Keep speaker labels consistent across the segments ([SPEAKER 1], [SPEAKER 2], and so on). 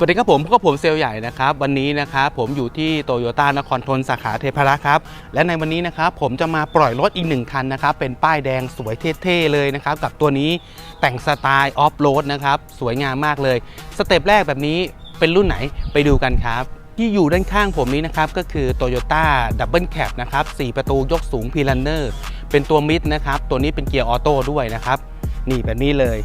[SPEAKER 1] สวัสดีครับผมพบกับผมเซลใหญ่นะครับ วันนี้นะครับผมอยู่ที่โตโยต้านครทนสาขาเทพารักษ์ครับและในวันนี้นะครับผมจะมาปล่อยรถอีกหนึ่งคันนะครับเป็นป้ายแดงสวยเท่ๆเลยนะครับกับตัวนี้แต่งสไตล์ออฟโรดนะครับสวยงามมากเลย สเต็ปแรกแบบนี้เป็นรุ่นไหนไปดูกันครับที่อยู่ด้านข้างผมนี้นะครับก็คือ Toyota Double Cab นะครับ4ประตูยกสูง p i l a n n e r เป็นตัวมิดนะครับตัวนี้เป็นเกียร์ออโต้ด้วยนะครับนี่แบบนี้เลย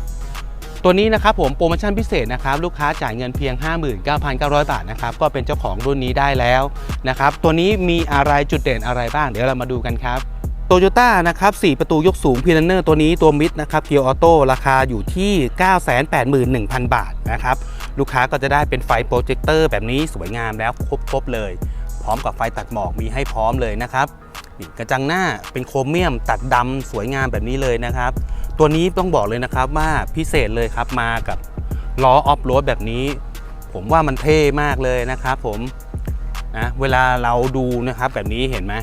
[SPEAKER 1] ตัวนี้นะครับผมโปรโมชั่นพิเศษนะครับลูกค้าจ่ายเงินเพียง 59,900 บาทนะครับก็เป็นเจ้าของรุ่นนี้ได้แล้วนะครับตัวนี้มีอะไรจุดเด่นอะไรบ้าง เดี๋ยวเรามาดูกันครับโตโยต้านะครับ4ประตูยกสูงพีนเนอร์ตัวนี้ตัวมิดนะครับเกียร์ออโต้ราคาอยู่ที่ 981,000 บาทนะครับลูกค้าก็จะได้เป็นไฟโปรเจคเตอร์แบบนี้สวยงามแล้วครบๆเลย พร้อมกับไฟตัดหมอกมีให้พร้อมเลยนะครับ กระจังหน้าเป็นโครเมียมตัดดำสวยงามแบบนี้เลยนะครับ ตัวนี้ต้องบอกเลยนะครับว่าพิเศษเลยครับมากับล้อออฟโรดแบบนี้ ผมว่ามันเท่มากเลยนะครับผมนะเวลาเราดูนะครับแบบนี้เห็นไหม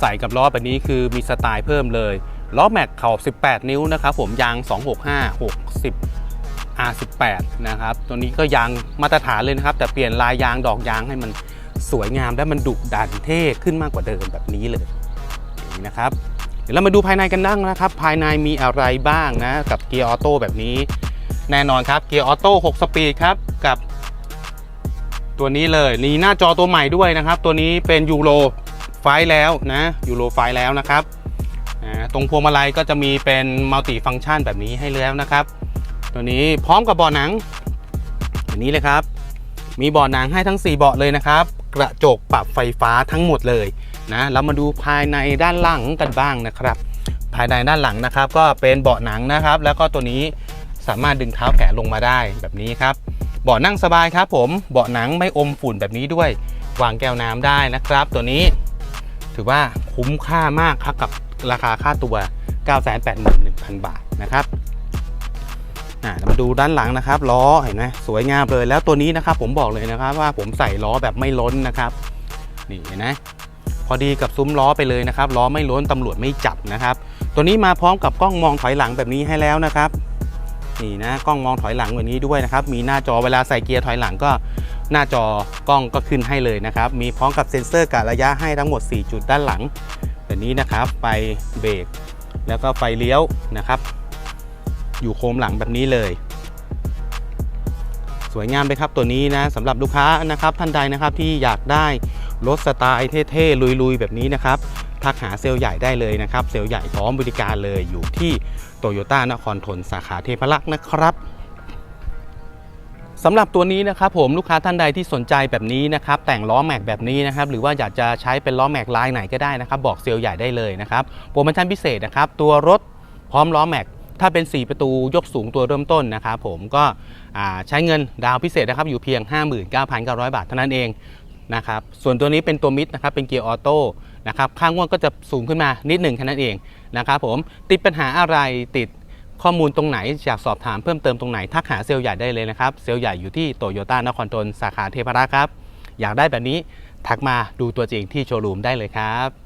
[SPEAKER 1] ใส่กับล้อแบบนี้คือมีสไตล์เพิ่มเลยล้อแม็กขอบ18 นิ้วนะครับผมยาง 265 60 R18 นะครับ ตัวนี้ก็ยางมาตรฐานเลยนะครับ แต่เปลี่ยนลายยางดอกยางให้มัน สวยงามและมันดุดันเท่ขึ้นมากกว่าเดิมแบบนี้เลยอย่างนี้นะครับ เดี๋ยวเรามาดูภายในกันนั่งนะครับ ภายในมีอะไรบ้างนะ กับเกียร์ออโต้แบบนี้ แน่นอนครับเกียร์ออโต้6สปีดครับกับ ตัวนี้เลยนี่หน้าจอตัวใหม่ด้วยนะครับ ตัวนี้เป็นยูโรไฟแล้วนะยูโรไฟแล้วนะครับตรงพวงมาลัยก็จะมีเป็นมัลติฟังก์ชันแบบนี้ให้แล้วนะครับ ตัวนี้พร้อมกับเบาะหนังแบบนี้เลยครับ มีเบาะหนังให้ทั้ง 4 เบาะเลยนะครับ กระจกปรับไฟฟ้าทั้งหมดเลยนะเรามาดูภายในด้านหลังกันบ้างนะครับ ภายในด้านหลังนะครับ ก็เป็นเบาะหนังนะครับ แล้วก็ตัวนี้สามารถดึงเท้าแขนลงมาได้แบบนี้ครับเบาะนั่งสบายครับ ผมเบาะหนังไม่อมฝุ่นแบบนี้ด้วย วางแก้วน้ำได้นะครับ ตัวนี้ ถือว่าคุ้มค่ามากครับกับราคาค่าตัว 981,000 บาทนะครับ อ่ามาดูด้านหลังนะครับล้อเห็นไหมสวยงามเลยแล้วตัวนี้นะครับผมบอกเลยนะครับว่าผมใส่ล้อแบบไม่ล้นนะครับนี่เห็นไหมพอดีกับซุ้มล้อไปเลยนะครับล้อไม่ล้นตำรวจไม่จับนะครับ ตัวนี้มาพร้อมกับกล้องมองถอยหลังแบบนี้ให้แล้วนะครับนี่นะกล้องมองถอยหลังแบบนี้ด้วยนะครับ มีหน้าจอเวลาใส่เกียร์ถอยหลังก็หน้าจอกล้องก็ขึ้นให้เลยนะครับ มีพร้อมกับเซ็นเซอร์กะระยะให้ทั้งหมด 4 จุดด้านหลังแบบนี้นะครับไฟเบรกแล้วก็ไฟเลี้ยวนะครับ อยู่โคมหลังแบบนี้เลย สวยงามเลยครับตัวนี้นะสำหรับลูกค้านะครับท่านใดนะครับที่อยากได้รถสไตล์เท่ๆลุยๆ แบบนี้นะครับทักหาเซลล์ใหญ่ได้เลยนะครับ เซลล์ใหญ่พร้อมบริการเลยอยู่ที่โตโยต้านครทนสาขาเทพรักษ์นะครับสำหรับตัวนี้นะครับผมลูกค้าท่านใดที่สนใจแบบนี้นะครับแต่งล้อแม็กแบบนี้นะครับหรือว่าอยากจะใช้เป็นล้อแม็กลายไหนก็ได้นะครับ บอกเซลล์ใหญ่ได้เลยนะครับโปรโมชั่นพิเศษนะครับตัวรถพร้อมล้อแม็ก ถ้าเป็น 4 ประตูยกสูงตัวเริ่มต้นนะครับผมก็ใช้เงินดาวพิเศษนะครับอยู่เพียง 59,900 บาทเท่านั้นเองนะครับส่วนตัวนี้เป็นตัวมิดนะครับเป็นเกียร์ออโต้นะครับข้างง่วงก็จะสูงขึ้นมานิดหนึ่งแค่นั้นเองนะครับผมติดปัญหาอะไรติดข้อมูลตรงไหนอยากสอบถามเพิ่มเติมตรงไหนทักหาเซลล์ใหญ่ได้เลยนะครับ เซลล์ใหญ่อยู่ที่โตโยต้านครทนสาขาเทพารักษ์ครับ อยากได้แบบนี้ทักมาดูตัวจริงที่โชว์รูมได้เลยครับ